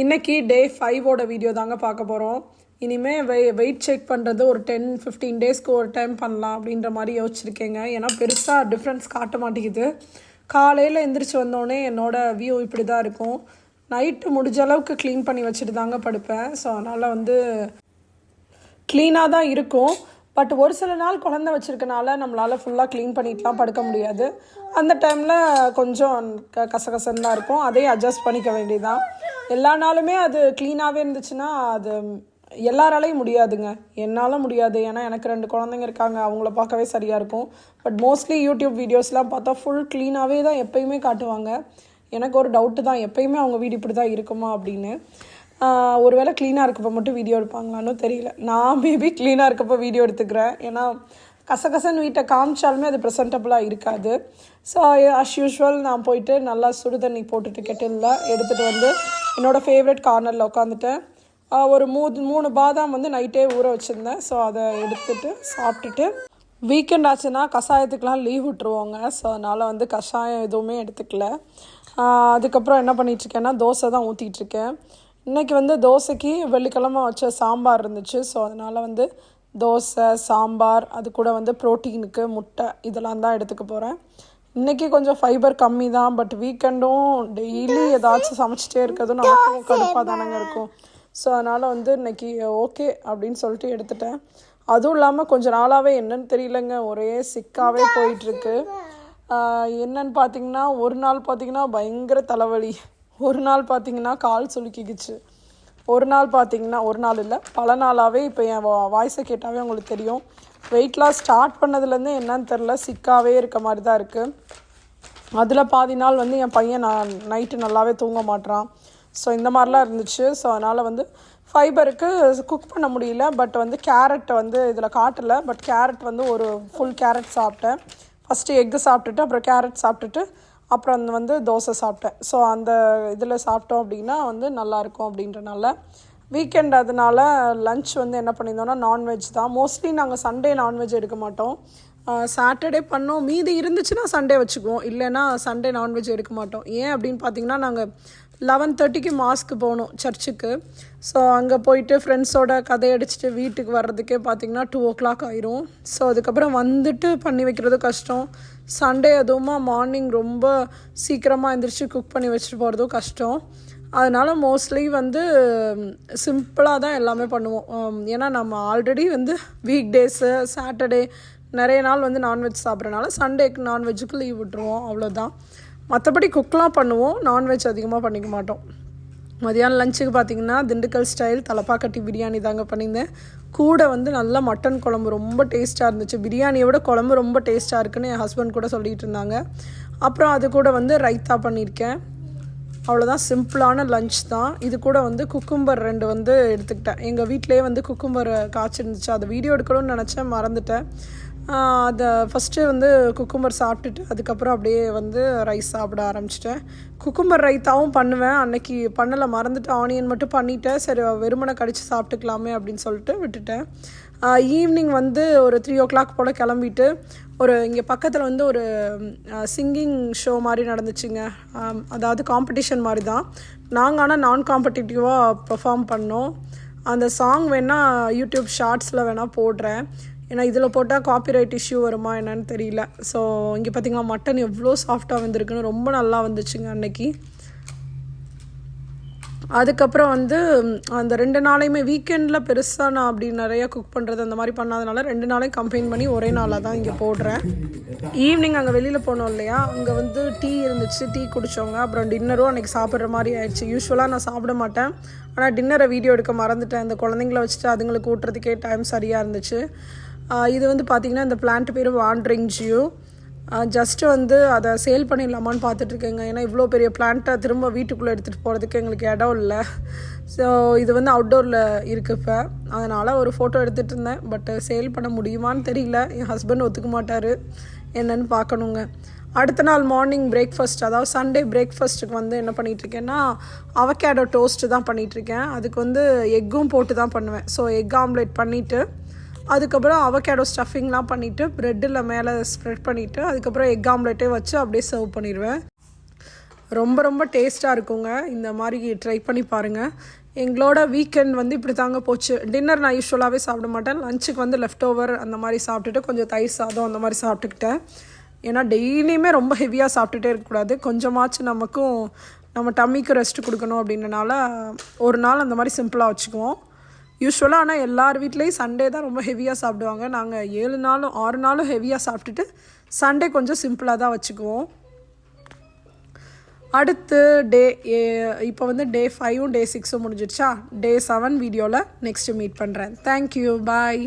இன்றைக்கி டே ஃபைவோட வீடியோ தாங்க பார்க்க போகிறோம் இனிமேல் வெ வெயிட் செக் பண்ணுறது ஒரு டென் ஃபிஃப்டீன் டேஸ்க்கு ஒரு டைம் பண்ணலாம் அப்படின்ற மாதிரி யோசிச்சிருக்கேங்க. ஏன்னா பெருசாக டிஃப்ரென்ஸ் காட்ட மாட்டேங்குது. காலையில் எந்திரிச்சு வந்தோடனே என்னோட வியூ இப்படி தான் இருக்கும். நைட்டு முடிஞ்ச அளவுக்கு க்ளீன் பண்ணி வச்சுட்டு தாங்க படுப்பேன். ஸோ அதனால் வந்து க்ளீனாக தான் இருக்கும். பட் ஒரு சில நாள் குழந்த வச்சுருக்கனால நம்மளால் ஃபுல்லாக க்ளீன் பண்ணிட்டுலாம் படுக்க முடியாது. அந்த டைமில் கொஞ்சம் க கசகசன்னு தான் இருக்கும். அதையும் அட்ஜஸ்ட் பண்ணிக்க வேண்டியதான் எல்லா நாளுமே அது க்ளீனாகவே இருந்துச்சுன்னா அது எல்லாராலையும் முடியாதுங்க. என்னால் முடியாது. ஏன்னா எனக்கு ரெண்டு குழந்தைங்க இருக்காங்க. அவங்கள பார்க்கவே சரியாக இருக்கும். பட் மோஸ்ட்லி யூடியூப் வீடியோஸ்லாம் பார்த்தா ஃபுல் க்ளீனாகவே தான் எப்பயுமே காட்டுவாங்க. எனக்கு ஒரு டவுட்டு தான். எப்பயுமே அவங்க வீடு இப்படி தான் இருக்குமா அப்படின்னு. ஒருவேளை க்ளீனாக இருக்கப்போ மட்டும் வீடியோ எடுப்பாங்களான்னு தெரியல. நான் மேபி க்ளீனாக இருக்கப்போ வீடியோ எடுத்துக்கிறேன். ஏன்னா கசகசன்னு வீட்டை காமிச்சாலுமே அது ப்ரெசன்டபுளாக இருக்காது. ஸோ அஸ் யூஷுவல் நான் போயிட்டு நல்லா சுடு தண்ணி போட்டுட்டு கெட்டிலில் எடுத்துகிட்டு வந்து என்னோடய ஃபேவரட் கார்னரில் உட்காந்துட்டேன் ஒரு மூணு மூணு பாதாம் வந்து நைட்டே ஊற வச்சுருந்தேன். ஸோ அதை எடுத்துட்டு சாப்பிட்டுட்டு வீக்கெண்ட் ஆச்சுன்னா கஷாயத்துக்கெலாம் லீவ் விட்டுருவோங்க. ஸோ அதனால் வந்து கஷாயம் எதுவுமே எடுத்துக்கல. அதுக்கப்புறம் என்ன பண்ணிகிட்ருக்கேன்னா தோசை தான் ஊற்றிக்கிட்டு இருக்கேன். இன்றைக்கி வந்து தோசைக்கு வெள்ளிக்கிழமை வச்ச சாம்பார் இருந்துச்சு. ஸோ அதனால் வந்து தோசை சாம்பார் அது கூட வந்து ப்ரோட்டீனுக்கு முட்டை இதெல்லாம் தான் எடுத்துக்க போகிறேன் இன்றைக்கி கொஞ்சம் ஃபைபர் கம்மி தான் பட் வீக்கெண்டும் டெய்லி ஏதாச்சும் சமைச்சிட்டே இருக்கிறதும் நமக்கும் கடுப்பாக தானங்க இருக்கும். ஸோ அதனால் வந்து இன்னைக்கு ஓகே அப்படின்னு சொல்லிட்டு எடுத்துட்டேன். அதுவும் இல்லாமல் கொஞ்ச நாளாகவே என்னன்னு தெரியலங்க ஒரே சிக்காகவே போயிட்டுருக்கு. என்னன்னு பார்த்தீங்கன்னா ஒரு நாள் பார்த்தீங்கன்னா பயங்கர தலைவலி. ஒரு நாள் பார்த்தீங்கன்னா கால் சுலுக்கிக்குச்சு ஒரு நாள் பார்த்தீங்கன்னா ஒரு நாள் இல்லை. பல நாளாகவே இப்போ என் வாய்ஸை கேட்டாவே உங்களுக்கு தெரியும். வெயிட் லாஸ் ஸ்டார்ட் பண்ணதுலேருந்து என்னன்னு தெரில சிக்காகவே இருக்க மாதிரி தான் இருக்குது அதில் பாதி நாள் வந்து என் பையன் நான் நைட்டு நல்லாவே தூங்க மாட்றான். ஸோ இந்த மாதிரிலாம் இருந்துச்சு. ஸோ அதனால் வந்து ஃபைபருக்கு குக் பண்ண முடியல. பட் வந்து கேரட்டை வந்து இதில் காட்டலை. பட் கேரட் வந்து ஒரு ஃபுல் கேரட் சாப்பிட்டேன். ஃபஸ்ட்டு எக்கு சாப்பிட்டுட்டு அப்புறம் கேரட் சாப்பிட்டுட்டு அப்புறம் அந்த வந்து தோசை சாப்பிட்டேன். ஸோ அந்த இதில் சாப்பிட்டோம் அப்படின்னா வந்து நல்லாயிருக்கும் அப்படின்றனால வீக்கெண்ட் அதனால லஞ்ச் வந்து என்ன பண்ணியிருந்தோம்னா நான்வெஜ் தான். மோஸ்ட்லி நாங்கள் சண்டே நான்வெஜ் எடுக்க மாட்டோம். சாட்டர்டே பண்ணோம். மீதி இருந்துச்சுன்னா சண்டே வச்சுக்குவோம். இல்லைன்னா சண்டே நான்வெஜ் எடுக்க மாட்டோம். ஏன் அப்படின்னு பார்த்தீங்கன்னா நாங்கள் லெவன் தேர்ட்டிக்கு மாஸ்க்கு போகணும் சர்ச்சுக்கு ஸோ அங்கே போயிட்டு ஃப்ரெண்ட்ஸோட கதையடிச்சிட்டு வீட்டுக்கு வர்றதுக்கே பார்த்தீங்கன்னா டூ ஓ கிளாக் ஆயிரும். ஸோ அதுக்கப்புறம் வந்துட்டு பண்ணி வைக்கிறது கஷ்டம். சண்டே அதுவுமா மார்னிங் ரொம்ப சீக்கிரமாக எழுந்திரிச்சு குக் பண்ணி வச்சுட்டு போகிறதும் கஷ்டம். அதனால் மோஸ்ட்லி வந்து சிம்பிளாக தான் எல்லாமே பண்ணுவோம். ஏன்னா நம்ம ஆல்ரெடி வந்து வீக் டேஸு சாட்டர்டே நிறைய நாள் வந்து நான்வெஜ் சாப்பிட்றனால சண்டேக்கு நான்வெஜ்ஜுக்கு லீவ் விட்டுருவோம் அவ்வளோதான் மற்றபடி குக்லாம் பண்ணுவோம் நான்வெஜ் அதிகமாக பண்ணிக்க மாட்டோம். மதியானம் லஞ்சுக்கு பார்த்தீங்கன்னா திண்டுக்கல் ஸ்டைல் தலப்பாக்கட்டி பிரியாணி தாங்க பண்ணியிருந்தேன். கூட வந்து நல்லா மட்டன் குழம்பு ரொம்ப டேஸ்ட்டாக இருந்துச்சு. பிரியாணியை விட குழம்பு ரொம்ப டேஸ்ட்டாக இருக்குன்னு என் ஹஸ்பண்ட் கூட சொல்லிட்டு இருந்தாங்க. அப்புறம் அது கூட வந்து ரைத்தா பண்ணியிருக்கேன். அவ்வளோதான் சிம்பிளான லஞ்ச் தான். இது கூட வந்து குக்கும்பர் ரெண்டு வந்து எடுத்துக்கிட்டேன். எங்கள் வீட்டிலே வந்து குக்கும்பர் காய்ச்சிருந்துச்சு. அதை வீடியோ எடுக்கணும்னு நினச்சேன் மறந்துட்டேன். அதை ஃபஸ்ட்டு வந்து குக்கும்பர் சாப்பிட்டுட்டு அதுக்கப்புறம் அப்படியே வந்து ரைஸ் சாப்பிட ஆரம்பிச்சிட்டேன். குக்கும்பர் ரைத்தாவும் பண்ணுவேன். அன்னைக்கு பண்ணலை மறந்துட்டு ஆனியன் மட்டும் பண்ணிட்டேன். சரி வெறுமனை கடிச்சு சாப்பிட்டுக்கலாமே அப்படின்னு சொல்லிட்டு விட்டுட்டேன். ஈவினிங் வந்து ஒரு த்ரீ ஓ கிளாக் போல் கிளம்பிட்டு ஒரு இங்கே பக்கத்தில் வந்து ஒரு சிங்கிங் ஷோ மாதிரி நடந்துச்சுங்க. அதாவது காம்படிஷன் மாதிரி தான். நாங்கள் ஆனால் நான் காம்படிட்டிவாக பெர்ஃபார்ம் பண்ணோம். அந்த சாங் வேணால் யூடியூப் ஷார்ட்ஸில் வேணால் போடுறேன். ஏன்னா இதில் போட்டால் காப்பிரைட் இஷ்யூ வருமா என்னன்னு தெரியல. ஸோ இங்கே பார்த்தீங்கன்னா மட்டன் எவ்வளோ சாஃப்டாக வந்திருக்குன்னு ரொம்ப நல்லா வந்துச்சுங்க அன்னைக்கு. அதுக்கப்புறம் வந்து அந்த ரெண்டு நாளையுமே வீக்கெண்டில் பெருசாக நான் அப்படி நிறையா குக் பண்ணுறது அந்த மாதிரி பண்ணாதனால ரெண்டு நாளையும் கம்பைன் பண்ணி ஒரே நாளாக தான் இங்கே போடுறேன். ஈவினிங் அங்கே வெளியில் போனோம் இல்லையா அங்கே வந்து டீ இருந்துச்சு டீ குடித்தவங்க அப்புறம் டின்னரும் அன்றைக்கி சாப்பிட்ற மாதிரி ஆயிடுச்சு. யூஸ்வலாக நான் சாப்பிட மாட்டேன். ஆனால் டின்னரை வீடியோ எடுக்க மறந்துட்டேன். இந்த குழந்தைங்கள வச்சுட்டு அதுங்களுக்கு ஊட்டுறதுக்கே டைம் சரியாக இருந்துச்சு. இது வந்து பார்த்திங்கன்னா இந்த பிளான்ட் பேர் வாண்ட்ரிங் ஜியூ ஜஸ்ட்டு வந்து அதை சேல் பண்ணிடலாமான்னு பார்த்துட்ருக்கேங்க ஏன்னா இவ்வளோ பெரிய பிளான்ட்டை திரும்ப வீட்டுக்குள்ளே எடுத்துகிட்டு போகிறதுக்கு எங்களுக்கு இடம் இல்லை. ஸோ இது வந்து அவுட்டோரில் இருக்குது இப்போ. அதனால் ஒரு ஃபோட்டோ எடுத்துகிட்டு இருந்தேன். பட் சேல் பண்ண முடியுமான்னு தெரியல. என் ஹஸ்பண்ட் ஒத்துக்க மாட்டார். என்னன்னு பார்க்கணுங்க அடுத்த நாள் மார்னிங் பிரேக்ஃபாஸ்ட் அதாவது சண்டே பிரேக்ஃபாஸ்ட்டுக்கு வந்து என்ன பண்ணிகிட்ருக்கேன்னா அவகேடோ டோஸ்ட்டு தான் பண்ணிகிட்ருக்கேன் அதுக்கு வந்து எக்கும் போட்டு தான் பண்ணுவேன். ஸோ எக் ஆம்லேட் பண்ணிவிட்டு அதுக்கப்புறம் அவகேடோ ஸ்டஃபிங்லாம் பண்ணிவிட்டு ப்ரெட்டில் மேலே ஸ்ப்ரெட் பண்ணிவிட்டு அதுக்கப்புறம் எக் ஆம்லெட்டே வச்சு அப்படியே சர்வ் பண்ணிடுவேன் ரொம்ப ரொம்ப டேஸ்ட்டாக இருக்குங்க. இந்த மாதிரி ட்ரை பண்ணி பாருங்கள் எங்களோட வீக்கெண்ட் வந்து இப்படி தாங்க போச்சு. டின்னர் நான் யூஸ்வலாகவே சாப்பிட மாட்டேன். லஞ்சுக்கு வந்து லெஃப்ட் ஓவர் அந்த மாதிரி சாப்பிட்டுட்டு கொஞ்சம் தயிர் சாதம் அந்த மாதிரி சாப்பிட்டுக்கிட்டேன். ஏன்னா டெய்லியுமே ரொம்ப ஹெவியாக சாப்பிட்டுட்டே இருக்கக்கூடாது. கொஞ்சமாச்சும் நமக்கும் நம்ம டம்மிக்கு ரெஸ்ட் கொடுக்கணும் அப்படின்றனால ஒரு நாள் அந்த மாதிரி சிம்பிளாக வச்சுக்குவோம். யூஸ்வலாக ஆனால் எல்லார் வீட்லேயும் சண்டே தான் ரொம்ப ஹெவியாக சாப்பிடுவாங்க. நாங்கள் ஏழு நாளும் ஆறு நாளும் ஹெவியாக சாப்பிட்டுட்டு சண்டே கொஞ்சம் சிம்பிளாக தான் வச்சுக்குவோம். அடுத்து டே இப்போ வந்து டே ஃபைவும் டே சிக்ஸும் முடிஞ்சிடுச்சா? டே செவன் வீடியோவில் நெக்ஸ்ட்டு மீட் பண்ணுறேன் தேங்க்யூ பாய்